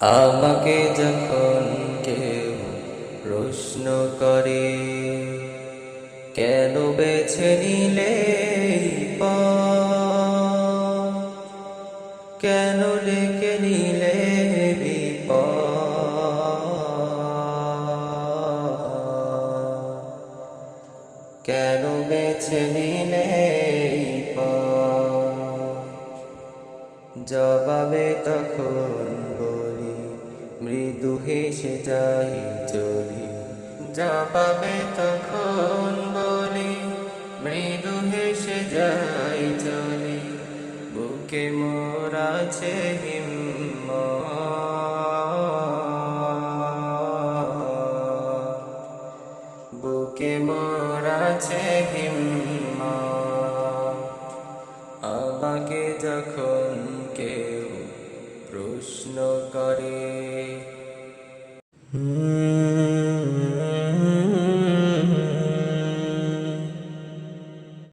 আমাকে যখন কেউ প্রশ্ন করে, কেন বেছে নিলে? কেন ডেকে নিলে কেন বেছে নিলে জবাবে তখন হেসে যাই চলি জবাবে তখন বলি, মৃদু হেসে যাই চলি বুকে মোর আছে বুকে মোর আছে হিম্মত। আমাকে যখন কেউ প্রশ্ন করে Hmm.